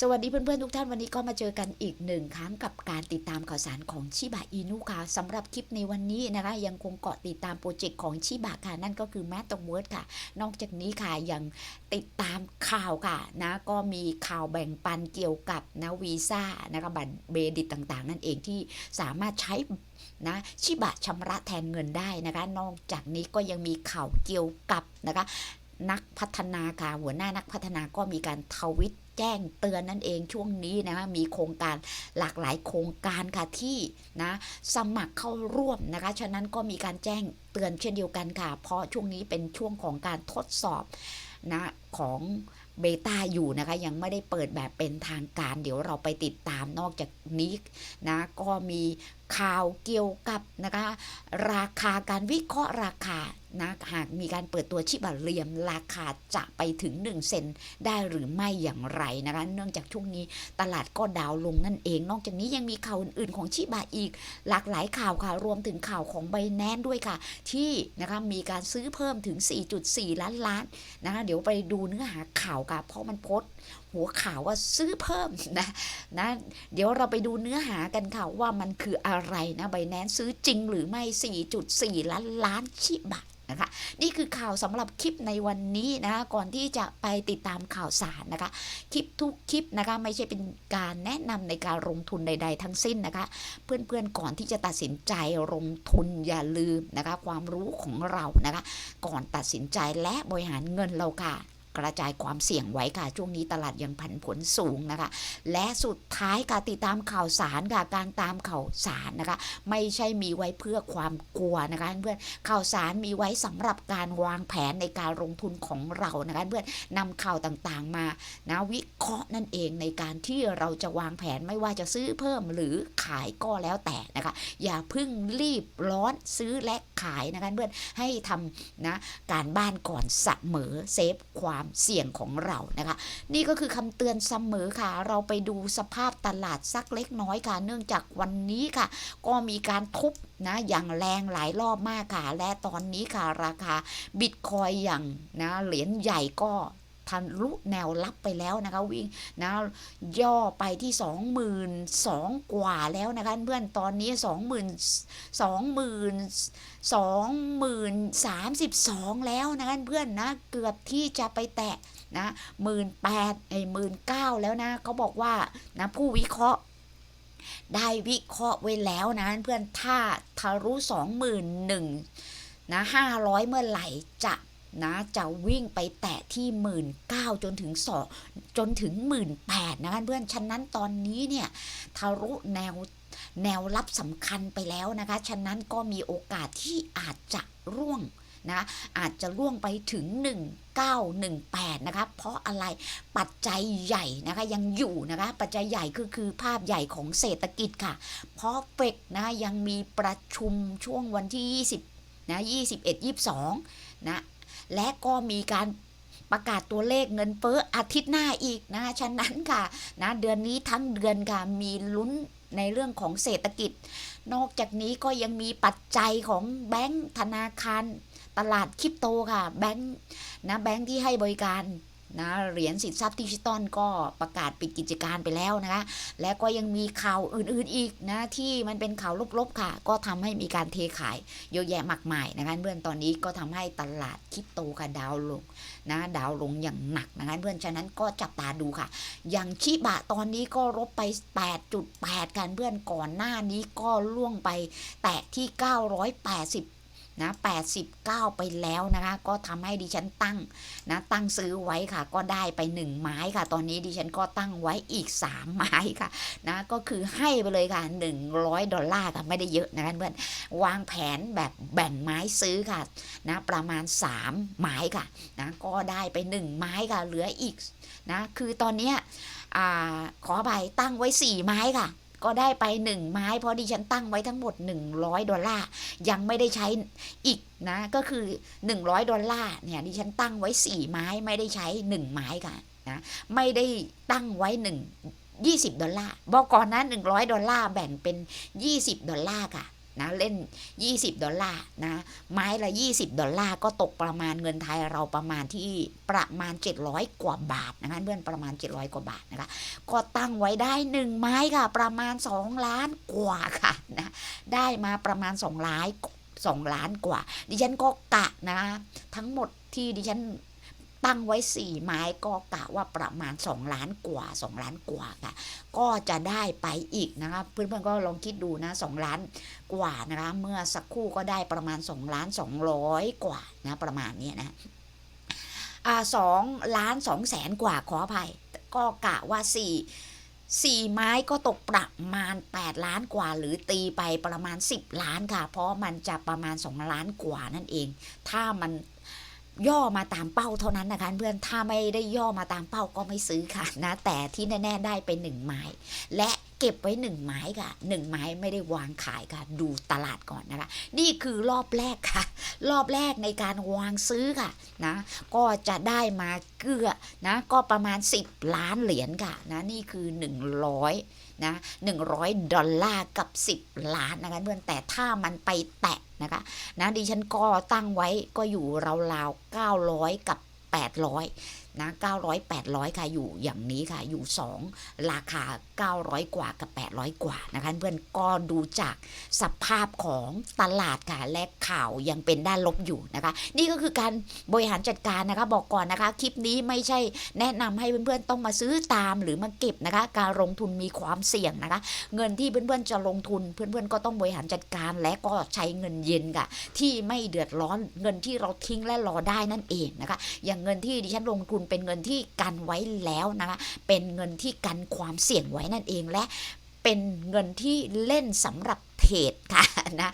สวัสดีเพื่อนๆทุกท่านวันนี้ก็มาเจอกันอีกหนึ่งครั้งกับการติดตามข่าวสารของชิบะอินุค่ะสำหรับคลิปในวันนี้นะคะยังคงเกาะติดตามโปรเจกต์ของชิบะค่ะนั่นก็คือแมตตเวิร์ดค่ะ นอกจากนี้ค่ะยังติดตามข่าวค่ะนะก็มีข่าวแบ่งปันเกี่ยวกับนะวีซ่านะคะบัตรเบดิตต่างๆ นั่นเองที่สามารถใช้นะชิบะชำระแทนเงินได้นะคะ นอกจากนี้ก็ยังมีข่าวเกี่ยวกับนะคะนักพัฒนาค่ะหัวหน้านักพัฒนาก็มีการทวิต แจ้งเตือนนั่นเองช่วงนี้นะคะมีโครงการหลากหลายโครงการค่ะที่นะสมัครเข้าร่วมนะคะฉะนั้นก็มีการแจ้งเตือนเช่นเดียวกันค่ะ เพราะช่วงนี้เป็นช่วงของการทดสอบนะของเบต้าอยู่นะคะยังไม่ได้เปิดแบบเป็นทางการ เดี๋ยวเราไปติดตามนอกจากนี้นะก็มีข่าวเกี่ยวกับนะคะราคาการวิเคราะห์ราคา นะหากมีการเปิดตัวชิบะเรียมราคาจะไปถึง 1 เซนได้หรือไม่อย่างไรนะคะเนื่องจากช่วงนี้ตลาดก็ดาวลงนั่นเอง นอกจากนี้ยังมีข่าวอื่นๆของชิบะอีก หลากหลายข่าวค่ะ รวมถึงข่าวของไบแนนด้วยค่ะ ที่นะคะมีการซื้อเพิ่มถึง 4.4 ล้านล้านนะคะเดี๋ยวไปดูเนื้อหาข่าวค่ะเพราะมันโพสหัวข่าวว่าซื้อเพิ่มนะนะเดี๋ยวเราไปดูเนื้อหากันค่ะว่ามันคืออะไรนะไบแนนซื้อจริงหรือไม่ 4.4 ล้านล้านชิบะ นะคะ นี่คือข่าวสำหรับคลิปในวันนี้นะคะก่อนที่จะไปติดตามข่าวสารนะคะ คลิปทุกคลิปนะคะไม่ใช่เป็นการแนะนำในการลงทุนใด ๆ ทั้งสิ้นนะคะ เพื่อนๆก่อนที่จะตัดสินใจลงทุนอย่าลืมนะคะ ความรู้ของเรานะคะ ก่อนตัดสินใจและบริหารเงินเราค่ะ กระจายความเสี่ยงไว้ค่ะ ช่วงนี้ตลาดยังผันผวนสูงนะคะ และสุดท้ายการติดตามข่าวสารค่ะการตามข่าวสารนะคะ ไม่ใช่มีไว้เพื่อความกลัวนะคะเพื่อนข่าวสารมีไว้สำหรับการวางแผนในการลงทุนของเรานะคะเพื่อนนำข่าวต่างๆมานะวิเคราะห์นั่นเองในการที่เราจะวางแผนไม่ว่าจะซื้อเพิ่มหรือขายก็แล้วแต่นะคะ อย่าเพึ่งรีบร้อนซื้อและขายนะคะเพื่อนให้ทำนะการบ้านก่อนเสมอเซฟความเสี่ยงของเรานะคะ นี่ก็คือคำเตือนเสมอค่ะ เราไปดูสภาพตลาดสักเล็กน้อยค่ะ เนื่องจากวันนี้ค่ะ ก็มีการทุบนะอย่างแรงหลายรอบมากค่ะ และตอนนี้ค่ะราคาบิตคอยอย่างนะเหรียญใหญ่ก็ ทะลุแนวรับไปแล้วนะคะ วิ่งนะย่อไปที่สองหมื่นสองกว่าแล้วนะคะเพื่อนตอนนี้สองหมื่นสองหมื่นสองหมื่นสามสิบสองแล้วนะคะเพื่อนนะเกือบที่จะไปแตะนะหมื่นแปดไอ้หมื่นเก้าแล้วนะเขาบอกว่านะผู้วิเคราะห์ได้วิเคราะห์ไว้แล้วนะเพื่อนถ้าทะลุสองหมื่นหนึ่งนะห้าร้อยเมื่อไหร่จะ นะจะวิ่งไปแตะที่หมื่นเก้าจนถึงสองจนถึงหมื่นแปดนะเพื่อนฉะนั้นตอนนี้เนี่ยทะลุแนวแนวรับสำคัญไปแล้วนะคะฉะนั้นก็มีโอกาสที่อาจจะร่วงนะอาจจะร่วงไปถึง 1918 นะคะ เพราะอะไรปัจจัยใหญ่นะคะยังอยู่นะคะ ปัจจัยใหญ่ก็คือภาพใหญ่ของเศรษฐกิจค่ะ เพราะเฟกนะยังมีประชุมช่วงวันที่ 20นะ21 22นะ และก็มีการประกาศตัวเลขเงินเฟ้ออาทิตย์หน้าอีกนะฉะนั้นค่ะนะเดือนนี้ทั้งเดือนค่ะมีลุ้นในเรื่องของเศรษฐกิจ นอกจากนี้ก็ยังมีปัจจัยของแบงก์ธนาคาร ตลาดคริปโตค่ะแบงค์นะแบงค์ที่ให้บริการ นะเหรียญสินทรัพย์ดิจิตอลก็ประกาศปิดกิจการไปแล้วนะคะและก็ยังมีข่าวอื่นๆอีกนะที่มันเป็นข่าวลบๆค่ะ ก็ทำให้มีการเทขายเยอะแยะมากมายนะคะเพื่อนตอนนี้ก็ทำให้ตลาดคริปโตค่ะดาวลงนะดาวลงอย่างหนักนะคะเพื่อนฉะนั้นก็จับตาดูค่ะ อย่างชิบะตอนนี้ก็ลบไป 8.8 กันเพื่อนก่อนหน้านี้ก็ล่วงไปแตะที่ 980 นะ89 ไปแล้วนะคะ ก็ทำให้ดิฉันตั้งนะตั้งซื้อไว้ค่ะ ก็ได้ไป 1 ไม้ค่ะ ตอนนี้ดิฉันก็ตั้งไว้อีก 3 ไม้ค่ะนะก็คือให้ไปเลยค่ะ 100 ดอลลาร์ค่ะไม่ได้เยอะนะคะเพื่อนวางแผนแบบแบ่งไม้ซื้อค่ะนะประมาณ 3 ไม้ค่ะนะก็ได้ไป 1 ไม้ค่ะเหลืออีกนะคือตอนเนี้ยอ่าขอใบตั้งไว้ 4 ไม้ค่ะ ก็ได้ไป 1 ไม้ เพราะดิฉันตั้งไว้ทั้งหมด 100 ดอลลาร์ ยังไม่ได้ใช้อีกนะ ก็คือ 100 ดอลลาร์เนี่ยดิฉันตั้งไว้ 4 ไม้ไม่ได้ใช้ 1 ไม้ค่ะนะไม่ได้ตั้งไว้ 1 20 ดอลลาร์บอกก่อนนะ100 ดอลลาร์แบ่งเป็น 20 ดอลลาร์ค่ะ นะเล่น 20 ดอลลาร์นะไม้ละ 20 ดอลลาร์ก็ตกประมาณเงินไทยเราประมาณที่ประมาณ 700 กว่าบาทนะคะเพื่อนประมาณ 700 กว่าบาทนะคะก็ตั้งไว้ได้ 1 ไม้ค่ะ ประมาณ 2 ล้านกว่าค่ะนะได้มาประมาณ 2 ล้าน2ล้านกว่า ดิฉันก็กะนะ ทั้งหมดที่ดิฉัน ตั้งไว้ 4 ไม้ก็กะว่าประมาณ 2 ล้านกว่า 2 ล้านกว่าค่ะ ก็จะได้ไปอีกนะคะเพื่อนๆก็ลองคิดดูนะ 2 ล้านกว่านะคะเมื่อสักครู่ก็ได้ประมาณ 2 ล้าน 200 กว่านะประมาณนี้นะสองล้านสองแสนกว่าขออภัย ก็กะว่าสี่สี่ไม้ก็ตกประมาณ 8 ล้านกว่า หรือตีไปประมาณ 10 ล้านค่ะ เพราะมันจะประมาณ 2 ล้านกว่านั่นเอง ถ้ามัน ย่อมาตามเป้าเท่านั้นนะคะเพื่อนถ้าไม่ได้ย่อมาตามเป้าก็ไม่ซื้อค่ะนะ แต่ที่แน่ๆได้ไปหนึ่งไม้และเก็บไว้หนึ่งไม้ค่ะหนึ่งไม้ไม่ได้วางขายค่ะ ดูตลาดก่อนนะคะ นี่คือรอบแรกค่ะ รอบแรกในการวางซื้อค่ะนะ ก็จะได้มาเกือนะ ก็ประมาณ 10 ล้านเหรียญค่ะนะนี่คือ 100 นะ100 ดอลลาร์กับ 10 ล้านนะคะเพื่อนแต่ถ้ามันไปแตะนะคะนะดิฉันก็ตั้งไว้ก็อยู่ราวๆ900 กับ 800 นะ900 800 ค่ะอยู่อย่างนี้ค่ะอยู่ 2 ราคา 900 กว่ากับ 800 กว่านะคะเพื่อนก็ดูจากสภาพของตลาดค่ะและข่าวยังเป็นด้านลบอยู่นะคะ นี่ก็คือการบริหารจัดการนะคะบอกก่อนนะคะ คลิปนี้ไม่ใช่แนะนำให้เพื่อนๆต้องมาซื้อตามหรือมาเก็บนะคะ การลงทุนมีความเสี่ยงนะคะ เงินที่เพื่อนๆจะลงทุน เพื่อนๆก็ต้องบริหารจัดการและก็ใช้เงินเย็นค่ะที่ไม่เดือดร้อนเงินที่เราทิ้งและรอได้นั่นเองนะคะ อย่างเงินที่ดิฉันลงทุนเป็นเงินที่กันไว้แล้วนะคะเป็นเงินที่กันความเสี่ยงไว้นั่นเองและเป็นเงินที่เล่นสำหรับเทรดค่ะนะ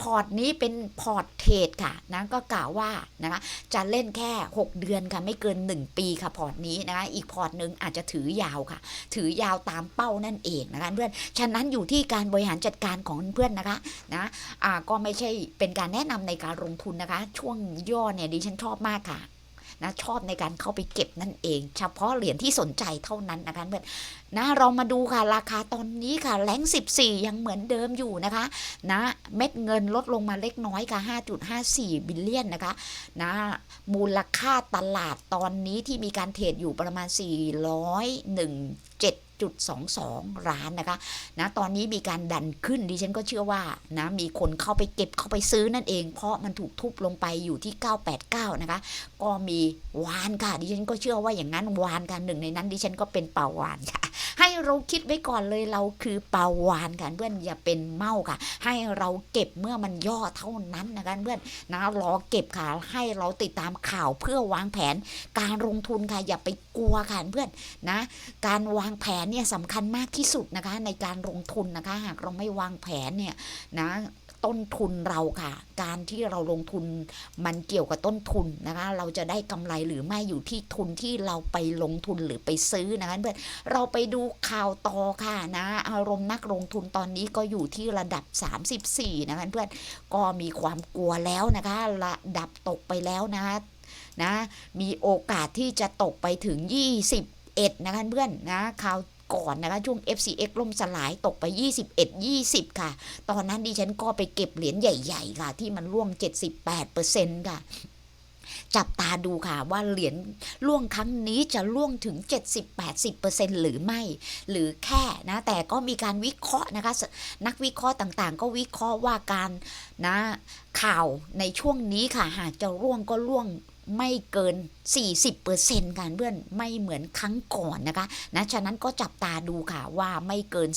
พอร์ตนี้เป็นพอร์ตเทรดค่ะนะก็กล่าวว่านะคะจะเล่นแค่ 6 เดือนค่ะไม่เกิน 1 ปีค่ะพอร์ตนี้นะคะอีกพอร์ตหนึ่งอาจจะถือยาวค่ะ ถือยาวตามเป้านั่นเองนะคะเพื่อนฉะนั้นอยู่ที่การบริหารจัดการของเพื่อนนะคะนะอ่าก็ไม่ใช่เป็นการแนะนำในการลงทุนนะคะ ช่วงย่อเนี่ยดิฉันชอบมากค่ะ นะชอบในการเข้าไปเก็บนั่นเอง เฉพาะเหรียญที่สนใจเท่านั้นนะคะเพื่อนนะเรามาดูค่ะราคาตอนนี้ค่ะแรง14 ยังเหมือนเดิมอยู่นะคะนะเม็ดเงินลดลงมาเล็กน้อยค่ะ 5.54 บิลเลียนนะคะนะมูลค่าตลาดตอนนี้ที่มีการเทรดอยู่ประมาณ417 1.22 ล้านนะคะนะตอนนี้มีการดันขึ้นดิฉันก็เชื่อว่านะมีคนเข้าไปเก็บเข้าไปซื้อนั่นเอง เพราะมันถูกทุบลงไปอยู่ที่ 989 นะคะ ก็มีวานค่ะ ดิฉันก็เชื่อว่าอย่างนั้นวานค่ะหนึ่งในนั้น ดิฉันก็เป็นเป่าวานค่ะให้เราคิดไว้ก่อนเลยเราคือเป่าวานค่ะเพื่อนอย่าเป็นเมาค่ะ ให้เราเก็บเมื่อมันย่อเท่านั้นนะคะเพื่อนนะรอเก็บค่ะให้เราติดตามข่าวเพื่อวางแผน การลงทุนค่ะอย่าไปกลัวค่ะเพื่อนนะ การวางแผนเนี่ยสำคัญมากที่สุดนะคะในการลงทุนนะคะ หากเราไม่วางแผนเนี่ยนะต้นทุนเราค่ะ การที่เราลงทุนมันเกี่ยวกับต้นทุนนะคะ เราจะได้กำไรหรือไม่อยู่ที่ทุนที่เราไปลงทุนหรือไปซื้อนะคะเพื่อนเราไปดูข่าวต่อค่ะนะ อารมณ์นักลงทุนตอนนี้ก็อยู่ที่ระดับ 34 นะคะเพื่อนก็มีความกลัวแล้วนะคะ ระดับตกไปแล้วนะคะนะมีโอกาสที่จะตกไปถึง21นะคะเพื่อนนะข่าว ก่อนนะคะช่วง FCX ล่มสลายตกไป 21 20 ค่ะ ตอนนั้นดิฉันก็ไปเก็บเหรียญใหญ่ ๆ ค่ะ ที่มันร่วง 78%ค่ะจับตาดูค่ะว่าเหรียญล่วงครั้งนี้จะล่วงถึง 70-80%หรือไม่ หรือแค่นะแต่ก็มีการวิเคราะห์นะคะ นักวิเคราะห์ต่างๆ ก็วิเคราะห์ว่าการนะข่าวในช่วงนี้ค่ะ หากจะร่วงก็ร่วง ไม่เกิน 40%กันเพื่อนไม่เหมือนครั้งก่อนนะคะนะฉะนั้นก็จับตาดูค่ะว่าไม่เกิน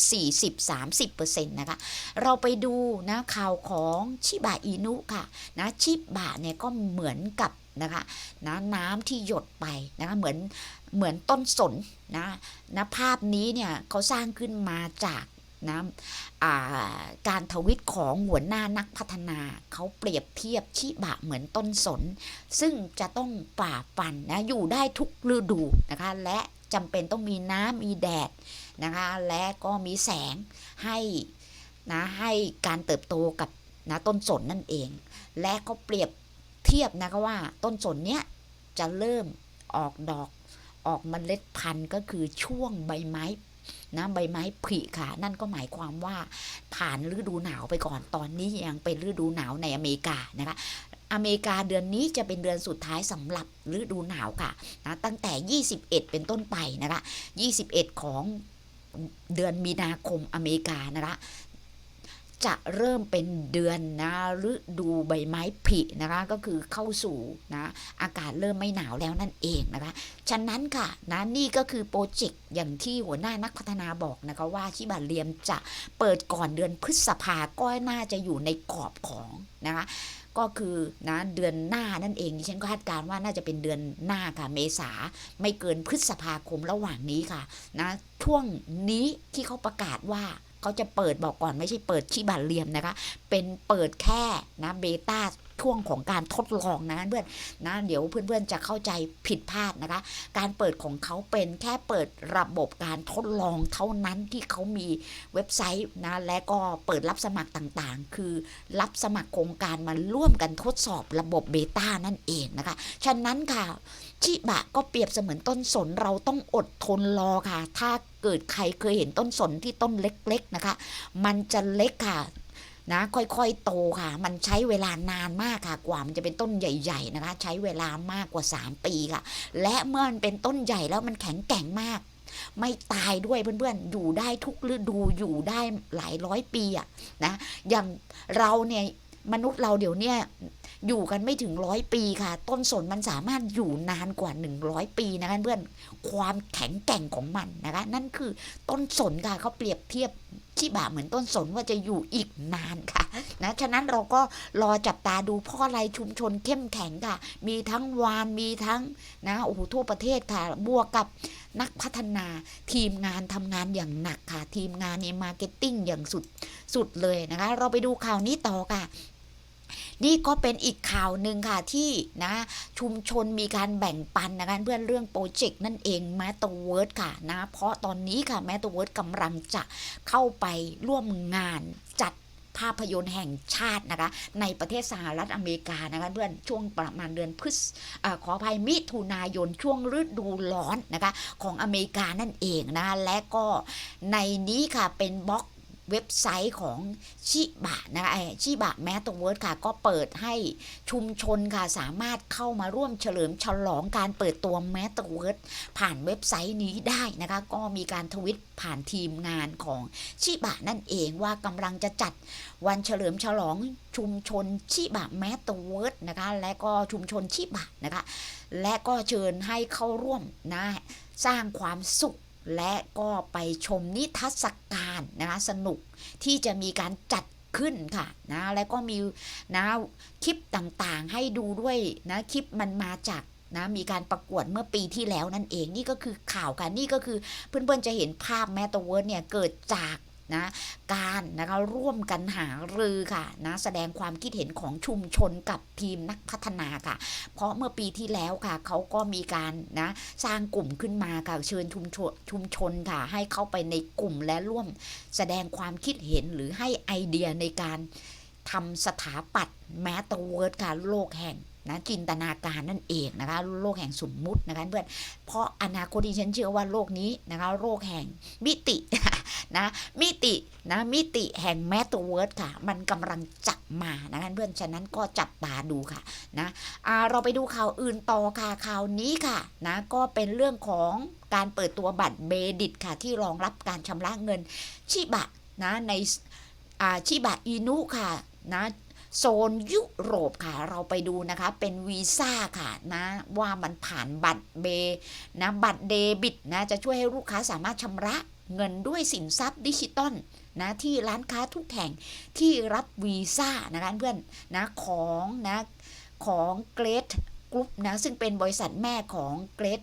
40-30%นะคะเราไปดูนะข่าวของชิบะอินุค่ะนะชิบะเนี่ยก็เหมือนกับนะคะนะน้ำที่หยดไปนะคะเหมือนเหมือนต้นสนนะนะภาพนี้เนี่ยเขาสร้างขึ้นมาจาก นะการทวิตของหัวหน้านักพัฒนาเขาเปรียบเทียบชิบะเหมือนต้นสน ซึ่งจะต้องฝ่าฟันนะอยู่ได้ทุกฤดูนะคะและจำเป็นต้องมีน้ำมีแดดนะคะและก็มีแสงให้นะให้การเติบโตกับนะต้นสนนั่นเอง และก็เปรียบเทียบนะคะว่าต้นสนเนี้ยจะเริ่มออกดอกออกเมล็ดพันธุ์ก็คือช่วงใบไม้ นะใบไม้ผลิค่ะ นั่นก็หมายความว่าผ่านฤดูหนาวไปก่อนตอนนี้ยังเป็นฤดูหนาวในอเมริกานะคะอเมริกาเดือนนี้จะเป็นเดือนสุดท้ายสำหรับฤดูหนาวค่ะนะตั้งแต่ 21 เป็นต้นไปนะคะ21 ของเดือนมีนาคมอเมริกานะคะ จะเริ่มเป็นเดือนนะฤดูใบไม้ผลินะคะก็คือเข้าสู่นะอากาศเริ่มไม่หนาวแล้วนั่นเองนะคะฉะนั้นค่ะนะนี่ก็คือโปรเจกต์อย่างที่หัวหน้านักพัฒนาบอกนะคะว่าชิบาเรียมจะเปิดก่อนเดือนพฤษภาก็น่าจะอยู่ในกรอบของนะคะก็คือนะเดือนหน้านั่นเองดิฉันก็คาดการณ์ว่าน่าจะเป็นเดือนหน้าค่ะเมษาไม่เกินพฤษภาคมระหว่างนี้ค่ะนะช่วงนี้ที่เขาประกาศว่า เขาจะเปิดบอกก่อนไม่ใช่เปิดชิบาเรียมนะคะ เป็นเปิดแค่นะเบต้าช่วงของการทดลองนะเพื่อนนะเดี๋ยวเพื่อนๆจะเข้าใจผิดพลาดนะคะ การเปิดของเขาเป็นแค่เปิดระบบการทดลองเท่านั้นที่เขามีเว็บไซต์นะและก็เปิดรับสมัครต่างๆ คือรับสมัครโครงการมาร่วมกันทดสอบระบบเบต้านั่นเองนะคะ ฉะนั้นค่ะ ชิบะก็เปรียบเสมือนต้นสนเราต้องอดทนรอค่ะ ถ้าเกิดใครเคยเห็นต้นสนที่ต้นเล็กๆนะคะ มันจะเล็กค่ะนะค่อยๆ โตค่ะ มันใช้เวลานานมากค่ะ กว่ามันจะเป็นต้นใหญ่ๆนะคะ ใช้เวลามากกว่า 3 ปีค่ะ และเมื่อมันเป็นต้นใหญ่แล้วมันแข็งแกร่งมาก ไม่ตายด้วยเพื่อนๆ อยู่ได้ทุกฤดูอยู่ได้หลายร้อยปีอะนะอย่างเราเนี่ย มนุษย์เราเดี๋ยวเนี้ยอยู่กันไม่ถึงร้อยปีค่ะ ต้นสนมันสามารถอยู่นานกว่า 100 ปีนะคะเพื่อนความแข็งแกร่งของมันนะคะ นั่นคือต้นสนค่ะเขาเปรียบเทียบชิบะเหมือนต้นสนว่าจะอยู่อีกนานค่ะนะฉะนั้นเราก็รอจับตาดูพราะอไรชุมชนเข้มแข็งค่ะ มีทั้งวานมีทั้งนะโอ้โหทั่วประเทศค่ะบวกกับ นักพัฒนาทีมงานทำงานอย่างหนักค่ะ ทีมงานในมาร์เก็ตติ้งอย่างสุดสุดเลยนะคะ เราไปดูข่าวนี้ต่อค่ะนี่ก็เป็นอีกข่าวหนึ่งค่ะที่นะชุมชนมีการแบ่งปันนะคะเพื่อนเรื่องโปรเจกต์นั่นเองแมตเวิร์ดค่ะนะเพราะตอนนี้ค่ะแมตเวิร์ดกำลังจะเข้าไปร่วมงานจัด ภาพยนตร์แห่งชาตินะคะในประเทศสหรัฐอเมริกานะคะเพื่อนช่วงประมาณเดือนพฤษอขออภัยมิถุนายนช่วงฤดูร้อนนะคะของอเมริกานั่นเองนะคะและก็ในนี้ค่ะเป็นบล็อก เว็บไซต์ของชิบะนะคะชิบะแมตเวิร์ดค่ะ ก็เปิดให้ชุมชนค่ะ สามารถเข้ามาร่วมเฉลิมฉลองการเปิดตัวแมตเวิร์ดผ่านเว็บไซต์นี้ได้นะคะ ก็มีการทวิตผ่านทีมงานของชิบะนั่นเองว่ากำลังจะจัดวันเฉลิมฉลองชุมชนชิบะแมตเวิร์ดนะคะ และก็ชุมชนชิบะนะคะ และก็เชิญให้เข้าร่วมนะสร้างความสุข และก็ไปชมนิทรรศการนะคะสนุกที่จะมีการจัดขึ้นค่ะนะและก็มีนะคลิปต่างๆให้ดูด้วยนะคลิปมันมาจากนะมีการประกวดเมื่อปีที่แล้วนั่นเองนี่ก็คือข่าวกันนี่ก็คือเพื่อนๆจะเห็นภาพแมตเวิร์ดเนี่ยเกิดจาก นะการนะคะร่วมกันหารือค่ะนะแสดงความคิดเห็นของชุมชนกับทีมนักพัฒนาค่ะ เพราะเมื่อปีที่แล้วค่ะเขาก็มีการนะสร้างกลุ่มขึ้นมาค่ะเชิญชุมชนชุมชนค่ะให้เข้าไปในกลุ่มและร่วมแสดงความคิดเห็นหรือให้ไอเดียในการทำสถาปัตย์แมตเวิร์ดค่ะโลกแห่งนะจินตนาการนั่นเองนะคะโลกแห่งสมมุตินะคะเพื่อนเพราะอนาคตที่ฉันเชื่อว่าโลกนี้นะคะโลกแห่งมิติ นะมิตินะมิติแห่งแมตเวิร์ดค่ะ มันกำลังจับมานะเพื่อนฉะนั้นก็จับตาดูค่ะนะอ่าเราไปดูข่าวอื่นต่อค่ะข่าวนี้ค่ะนะก็เป็นเรื่องของการเปิดตัวบัตรเบดิตค่ะ ที่รองรับการชำระเงินชิบะนะในชิบะอินุค่ะนะโซนยุโรปค่ะเราไปดูนะคะเป็นวีซ่าค่ะนะว่ามันผ่านบัตรเบนะบัตรเดบิตนะจะช่วยให้ลูกค้าสามารถชำระ เงินด้วยสินทรัพย์ดิจิตอลนะที่ร้านค้าทุกแห่งที่รับวีซ่านะคะเพื่อนนะของนะของเกรดกรุ๊ปนะซึ่งเป็นบริษัทแม่ของเกรด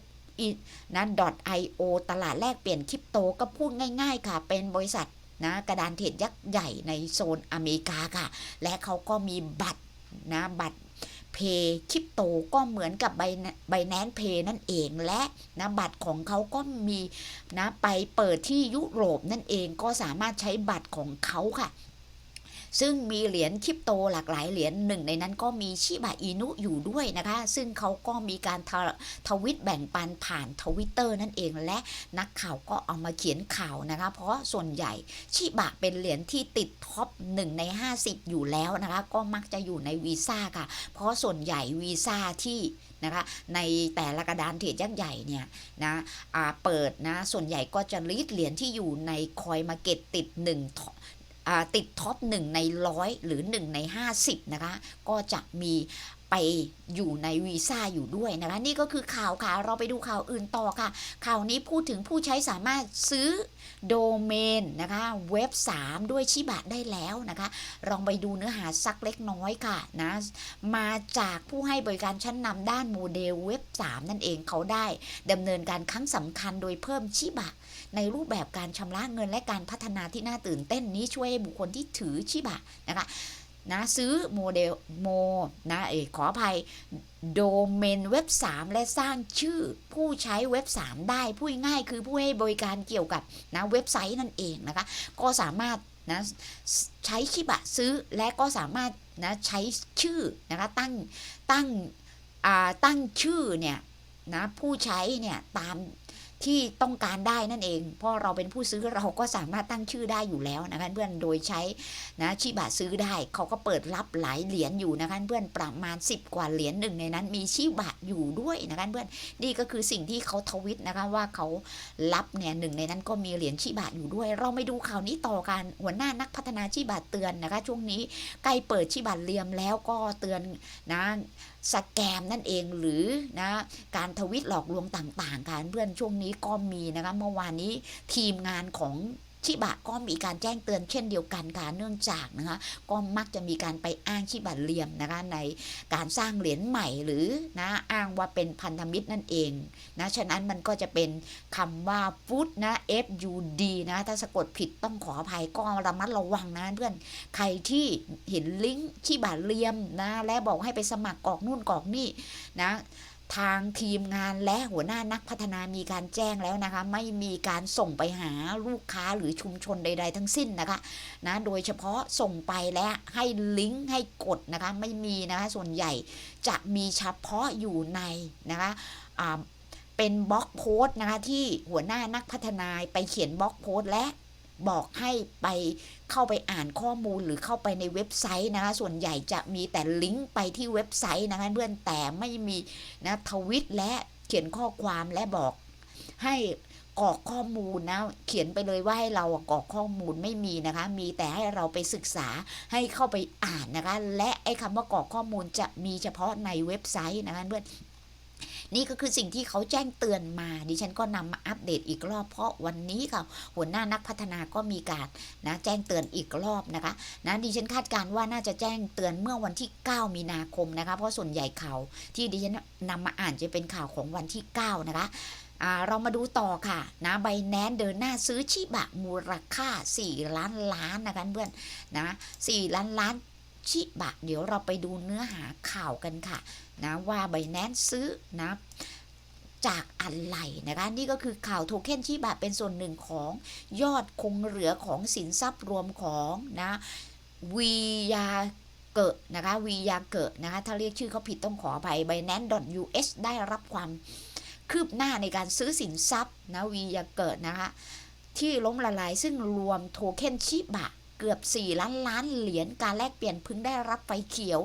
นะ .io ตลาดแลกเปลี่ยนคริปโตก็พูดง่าย ๆ ค่ะ เป็นบริษัทนะกระดานเทรดยักษ์ใหญ่ในโซนอเมริกาค่ะ และเขาก็มีบัตรนะบัตร เพย์คริปโตก็เหมือนกับใบใบแนนเพย์นั่นเองและนะบัตรของเขาก็มีนะไปเปิดที่ยุโรปนั่นเองก็สามารถใช้บัตรของเขาค่ะ ซึ่งมีเหรียญคริปโตหลากหลายเหรียญหนึ่งในนั้นก็มีชิบะอินุอยู่ด้วยนะคะ ซึ่งเขาก็มีการททวิตแบ่งปันผ่านทวิตเตอร์นั่นเองและนักข่าวก็เอามาเขียนข่าวนะคะ เพราะส่วนใหญ่ชิบะเป็นเหรียญที่ติดท็อป1ใน 50 อยู่แล้วนะคะ ก็มักจะอยู่ในวีซ่าค่ะ เพราะส่วนใหญ่วีซ่าที่นะคะในแต่ละกระดานเทรดยักษ์ใหญ่เนี่ยนะอ่าเปิดนะส่วนใหญ่ก็จะลิสต์เหรียญที่อยู่ในคอยมาเก็ตติด1 ติดท็อป1ในร้อยหรือ 1 ใน 50 นะคะ ก็จะมีไปอยู่ในวีซ่าอยู่ด้วยนะคะนี่ก็คือข่าวค่ะ เราไปดูข่าวอื่นต่อค่ะ ข่าวนี้พูดถึงผู้ใช้สามารถซื้อโดเมนนะคะเว็บ 3 ด้วยชิบะได้แล้วนะคะลองไปดูเนื้อหาสักเล็กน้อยค่ะนะมาจากผู้ให้บริการชั้นนำด้านโมเดลเว็บ 3 นั่นเองเขาได้ดำเนินการครั้งสำคัญโดยเพิ่มชิบะ ในรูปแบบการชำระเงินและการพัฒนาที่น่าตื่นเต้นนี้ช่วยบุคคลที่ถือชิบะนะคะนะซื้อโมเดลโมนะเอขออภัยโดเมนเว็บ 3 และสร้างชื่อผู้ใช้เว็บ 3 ได้พูดง่ายคือผู้ให้บริการเกี่ยวกับนะเว็บไซต์นั่นเองนะคะก็สามารถนะใช้ชิบะซื้อและก็สามารถนะใช้ชื่อนะคะตั้งตั้งอ่าตั้งชื่อเนี่ยนะผู้ใช้เนี่ยตาม ที่ต้องการได้นั่นเอง เพราะเราเป็นผู้ซื้อเราก็สามารถตั้งชื่อได้อยู่แล้วนะคะเพื่อนโดยใช้นะชิบะซื้อได้เขาก็เปิดรับหลายเหรียญอยู่นะคะเพื่อนประมาณ 10 กว่าเหรียญหนึ่งในนั้น มีชิบะอยู่ด้วยนะคะเพื่อนนี่ก็คือสิ่งที่เขาทวิตนะคะว่าเขารับเนี่ยหนึ่งในนั้นก็มีเหรียญชิบะอยู่ด้วย เราไม่ดูข่าวนี้ต่อกันหัวหน้านักพัฒนาชิบะเตือนนะคะช่วงนี้ใกล้เปิดชิบะเลียมแล้วก็เตือนนะ สแกมนั่นเองหรือนะการทวิตหลอกลวงต่างๆการเพื่อนช่วงนี้ก็มีนะคะเมื่อวานนี้ทีมงานของ ชิบะก็มีการแจ้งเตือนเช่นเดียวกันค่ะเนื่องจากนะคะก็มักจะมีการไปอ้างชิบะเลียมนะคะในการสร้างเหรียญใหม่หรือนะอ้างว่าเป็นพันธมิตรนั่นเองนะฉะนั้นมันก็จะเป็นคำว่าฟุตนะ F U D นะถ้าสะกดผิดต้องขออภัยก็ระมัดระวังนะเพื่อนใครที่เห็นลิงก์ที่บาทเลียมนะและบอกให้ไปสมัครกรอกนู่นกรอกนี่นะ ทางทีมงานและหัวหน้านักพัฒนามีการแจ้งแล้วนะคะ ไม่มีการส่งไปหาลูกค้าหรือชุมชนใด ๆ ทั้งสิ้นนะคะนะโดยเฉพาะส่งไปและให้ลิงก์ให้กดนะคะ ไม่มีนะคะส่วนใหญ่จะมีเฉพาะอยู่ในนะคะอ่าเป็นบล็อกโพสต์นะคะที่หัวหน้านักพัฒนาไปเขียนบล็อกโพสต์และ บอกให้ไปเข้าไปอ่านข้อมูลหรือเข้าไปในเว็บไซต์นะคะส่วนใหญ่จะมีแต่ลิงก์ไปที่เว็บไซต์นะคะเพื่อนแต่ไม่มีนะทวิตและเขียนข้อความและบอกให้กรอกข้อมูลนะเขียนไปเลยว่าให้เรากรอกข้อมูลไม่มีนะคะ มีแต่ให้เราไปศึกษาให้เข้าไปอ่านนะคะ และไอ้คำว่ากรอกข้อมูลจะมีเฉพาะในเว็บไซต์นะคะเพื่อน นี่ก็คือสิ่งที่เขาแจ้งเตือนมา ดิฉันก็นำมาอัปเดตอีกรอบ เพราะวันนี้ค่ะ หัวหน้านักพัฒนาก็มีการนะแจ้งเตือนอีกรอบนะคะนะดิฉันคาดการณ์ว่าน่าจะแจ้งเตือนเมื่อวันที่ 9 มีนาคมนะคะ เพราะส่วนใหญ่ข่าวที่ดิฉันนำมาอ่านจะเป็นข่าวของวันที่ 9 นะคะอ่าเรามาดูต่อค่ะนะใบแนนเดินหน้าซื้อชิบะมูลค่า 4 ล้านล้านนะคะเพื่อนนะ4ล้านล้านชิบะ เดี๋ยวเราไปดูเนื้อหาข่าวกันค่ะ นะว่าใบแนนซื้อนะจากอะไรนะคะนี่ก็คือข่าวโทเค็นชิบะเป็นส่วนหนึ่งของยอดคงเหลือของสินทรัพย์รวมของนะวียาเกิดนะคะวียาเกิดนะคะถ้าเรียกชื่อเขาผิดต้องขออภัย b i n a n c e US ได้รับความคืบหน้าในการซื้อสินทรัพย์นะวียาเกิดนะคะที่ล้มละลายซึ่งรวมโทเค็นชิบะ เกือบ 4 ล้านล้านเหรียญการแลกเปลี่ยนพึงได้รับไฟเขียว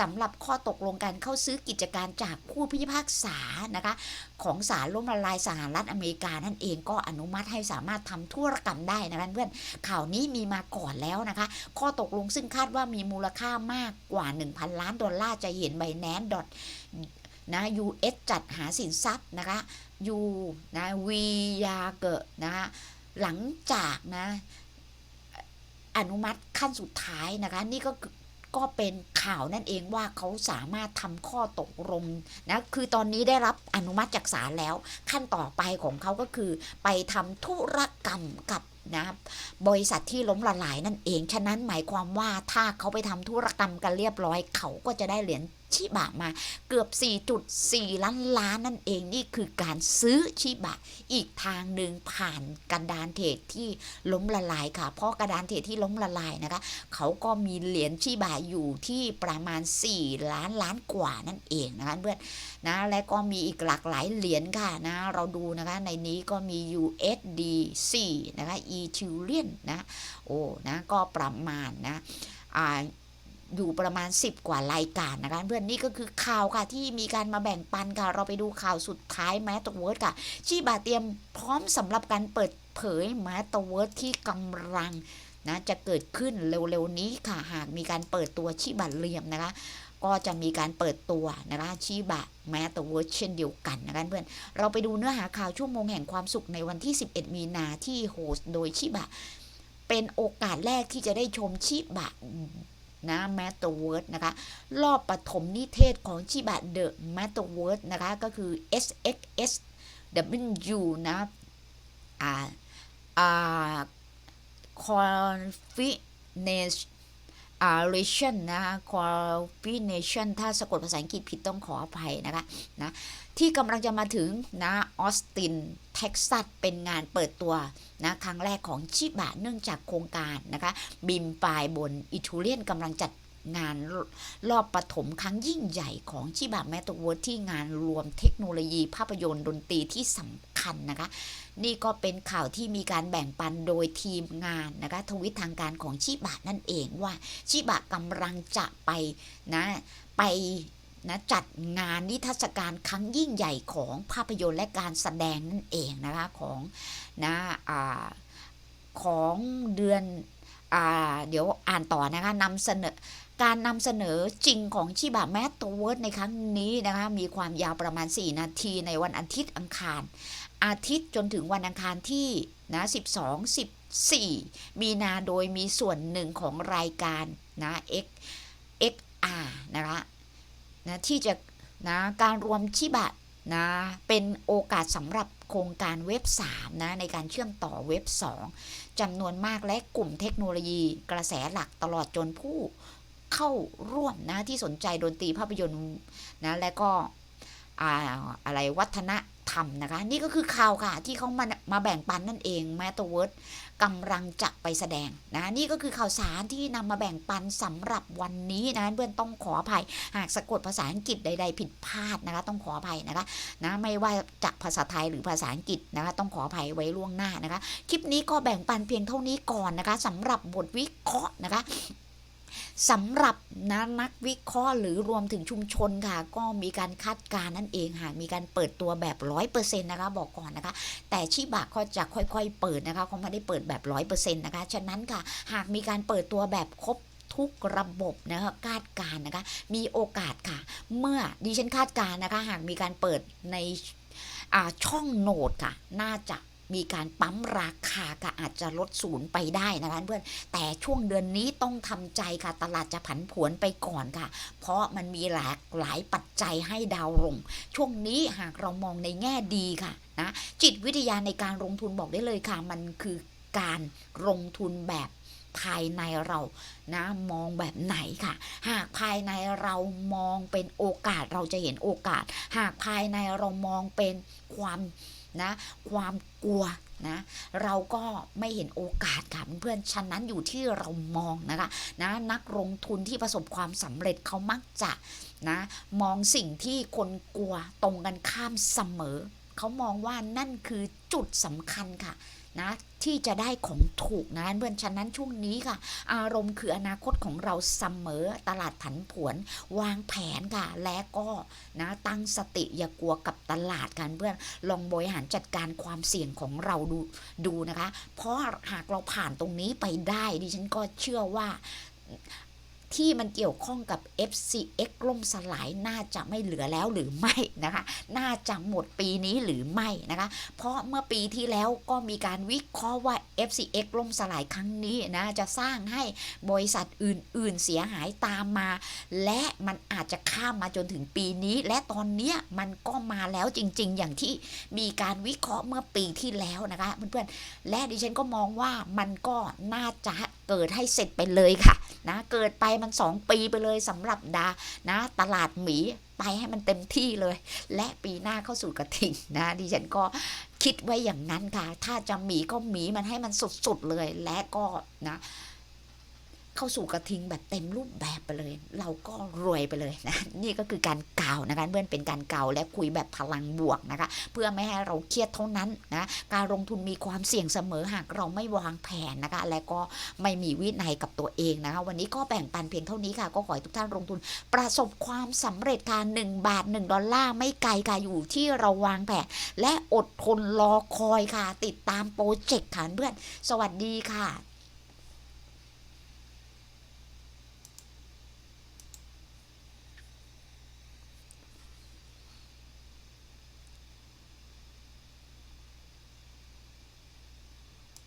สำหรับข้อตกลงการเข้าซื้อกิจการจากผู้พิพากษานะคะของศาลล้มละลายสหรัฐอเมริกานั่นเองก็อนุมัติให้สามารถทำธุรกรรมได้นะคะเพื่อนข่าวนี้มีมาก่อนแล้วนะคะ ข้อตกลงซึ่งคาดว่ามีมูลค่ามากกว่า 1,000 ล้านดอลลาร์จะเห็นใบแนนดอทนะ US จัดหาสินทรัพย์นะคะยูนะวียาเกะนะคะหลังจากนะ อนุมัติขั้นสุดท้ายนะคะ นี่ก็คือก็เป็นข่าวนั่นเองว่าเขาสามารถทำข้อตกลงนะคือตอนนี้ได้รับอนุมัติจากศาลแล้ว ขั้นต่อไปของเขาก็คือ ไปทำธุรกรรมกับนะบริษัทที่ล้มละลายนั่นเอง ฉะนั้นหมายความว่าถ้าเขาไปทำธุรกรรมกันเรียบร้อย เขาก็จะได้เหรียญ ชิบะมาเกือบ 4.4 ล้านล้านนั่นเองนี่คือการซื้อชิบะ อีกทางหนึ่งผ่านกระดานเทรดที่ล้มละลายค่ะ เพราะกระดานเทรดที่ล้มละลายนะคะ เขาก็มีเหรียญชิบะอยู่ที่ประมาณ 4 ล้านล้านกว่านั่นเองนะคะเพื่อนนะและก็มีอีกหลากหลายเหรียญค่ะนะเราดูนะคะในนี้ก็มี USD4 นะคะ Ethereum นะโอ้นะก็ประมาณนะอ่า อยู่ประมาณ 10 กว่ารายการนะคะเพื่อนนี่ก็คือข่าวค่ะที่มีการมาแบ่งปันค่ะ เราไปดูข่าวสุดท้ายแมตต์เวิร์ดค่ะ ชีบะเตรียมพร้อมสำหรับการเปิดเผยแมตต์เวิร์ดที่กำลังนะจะเกิดขึ้นเร็วๆนี้ค่ะ หากมีการเปิดตัวชีบะเหลี่ยมนะคะก็จะมีการเปิดตัวนะคะชีบะแมตต์เวิร์ดเช่นเดียวกันนะคะเพื่อนเราไปดูเนื้อหาข่าวชั่วโมงแห่งความสุขในวันที่ 11 มีนาที่โฮสต์โดยชิบะเป็นโอกาสแรกที่จะได้ชมชิบะ นะแมตต์เวิร์ดนะคะ รอบปฐมนิเทศของชิบะเดอะแมตต์เวิร์ดนะคะ ก็คือ SXS W นะอ่าอ่า Confination อ่า ration นะคะ Confination ถ้าสะกดภาษาอังกฤษผิดต้องขออภัยนะคะนะที่กำลังจะมาถึงนะออสตินเท็กซัสเป็นงานเปิดตัวนะครั้งแรกของชิบะเนื่องจากโครงการนะคะบิมปลายบนอิทูเลียนกำลังจัด งานรอบปฐมครั้งยิ่งใหญ่ของชิบะแมตตเวิร์ดที่งานรวมเทคโนโลยีภาพยนตร์ดนตรีที่สำคัญนะคะ นี่ก็เป็นข่าวที่มีการแบ่งปันโดยทีมงานนะคะทวิตทางการของชิบะนั่นเองว่าชิบะกำลังจะไปนะไปนะจัดงานนิทรรศการครั้งยิ่งใหญ่ของภาพยนตร์และการแสดงนั่นเองนะคะของนะอ่าของเดือน เดี๋ยวอ่านต่อนะคะนำเสนอการนำเสนอจริงของชิบะแมตต์เวิร์ดในครั้งนี้นะคะ มีความยาวประมาณ 4 นาทีในวันอาทิตย์อังคาร อาทิตย์จนถึงวันอังคารที่นะ12 14 มีนาโดยมีส่วนหนึ่งของรายการนะ X XR นะคะนะที่จะนะการรวมชิบะนะเป็นโอกาสสำหรับ โครงการเว็บ 3 นะในการเชื่อมต่อเว็บ 2จำนวนมากและกลุ่มเทคโนโลยี กระแสหลักตลอดจนผู้เข้าร่วมนะที่สนใจดนตรีภาพยนตร์นะและก็ออะไรวัฒนธรรมนะคะ นี่ก็คือข่าวค่ะ ที่เขามามาแบ่งปันนั่นเองแมตต์เวิร์ด กำลังจะไปแสดงนะนี่ก็คือข่าวสารที่นำมาแบ่งปันสำหรับวันนี้นะเพื่อนต้องขออภัย หากสะกดภาษาอังกฤษใด ๆ ผิดพลาดนะคะ ต้องขออภัยนะคะนะไม่ว่าจะภาษาไทยหรือภาษาอังกฤษนะคะ ต้องขออภัยไว้ล่วงหน้านะคะ คลิปนี้ก็แบ่งปันเพียงเท่านี้ก่อนนะคะสำหรับบทวิเคราะห์นะคะ สำหรับนะนักวิเคราะห์หรือรวมถึงชุมชนค่ะ ก็มีการคาดการณ์นั่นเองหากมีการเปิดตัวแบบร้อยเปอร์เซ็นต์นะคะบอกก่อนนะคะ แต่ชิบะก็จะค่อยๆ เปิดนะคะเขาไม่ได้เปิดแบบร้อยเปอร์เซ็นต์นะคะ ฉะนั้นค่ะ หากมีการเปิดตัวแบบครบทุกระบบนะคะคาดการณ์นะคะ มีโอกาสค่ะ เมื่อดิฉันคาดการณ์นะคะ หากมีการเปิดในช่องโหนดค่ะ น่าจะ มีการปั๊มราคาค่ะอาจจะลดศูนย์ไปได้นะคะเพื่อนแต่ช่วงเดือนนี้ต้องทำใจค่ะตลาดจะผันผวนไปก่อนค่ะ เพราะมันมีหลากหลายปัจจัยให้ดาวลง ช่วงนี้หากเรามองในแง่ดีค่ะนะจิตวิทยาในการลงทุนบอกได้เลยค่ะ มันคือการลงทุนแบบภายในเรานะมองแบบไหนค่ะ หากภายในเรามองเป็นโอกาสเราจะเห็นโอกาส หากภายในเรามองเป็นความ นะความกลัวนะเราก็ไม่เห็นโอกาสค่ะเพื่อนๆฉะนั้นอยู่ที่เรามองนะคะนะนักลงทุนที่ประสบความสำเร็จเขามักจะนะมองสิ่งที่คนกลัวตรงกันข้ามเสมอ เขามองว่านั่นคือจุดสำคัญค่ะนะที่จะได้ของถูกนะเพื่อนฉะนั้นช่วงนี้ค่ะ อารมณ์คืออนาคตของเราเสมอตลาดผันผวน วางแผนค่ะ และก็นะตั้งสติอย่ากลัวกับตลาดกันเพื่อนลองบริหารจัดการความเสี่ยงของเราดูดูนะคะ เพราะหากเราผ่านตรงนี้ไปได้ดิฉันก็เชื่อว่า ที่มันเกี่ยวข้องกับ FCX ล่มสลายน่าจะไม่เหลือแล้วหรือไม่นะคะ น่าจะหมดปีนี้หรือไม่นะคะ เพราะเมื่อปีที่แล้วก็มีการวิเคราะห์ว่า FCX ล่มสลายครั้งนี้นะจะสร้างให้บริษัทอื่น ๆ เสียหายตามมา และมันอาจจะข้ามมาจนถึงปีนี้ และตอนนี้มันก็มาแล้วจริง ๆ อย่างที่มีการวิเคราะห์เมื่อปีที่แล้วนะคะเพื่อนๆและดิฉันก็มองว่ามันก็น่าจะ เกิดให้เสร็จไปเลยค่ะนะเกิดไปมัน 2 ปีไปเลยสำหรับดานะตลาดหมีไปให้มันเต็มที่เลย และปีหน้าเข้าสู่กระถิ่งนะดิฉันก็คิดไว้อย่างนั้นค่ะ ถ้าจะหมีก็หมีมันให้มันสุดๆเลยและก็นะ เข้าสู่กระทิงแบบเต็มรูปแบบไปเลย เราก็รวยไปเลยนะนี่ก็คือการกล่าวนะคะเพื่อนเป็นการกล่าวและคุยแบบพลังบวกนะคะ เพื่อไม่ให้เราเครียดเท่านั้นนะการลงทุนมีความเสี่ยงเสมอหากเราไม่วางแผนนะคะ และก็ไม่มีวินัยกับตัวเองนะคะ วันนี้ก็แบ่งปันเพียงเท่านี้ค่ะ ก็ขอให้ทุกท่านลงทุน ประสบความสำเร็จค่ะ1บาท 1 ดอลลาร์ไม่ไกลค่ะอยู่ที่เราวางแผนและอดทนรอคอยค่ะ ติดตามโปรเจกต์ค่ะเพื่อน สวัสดีค่ะ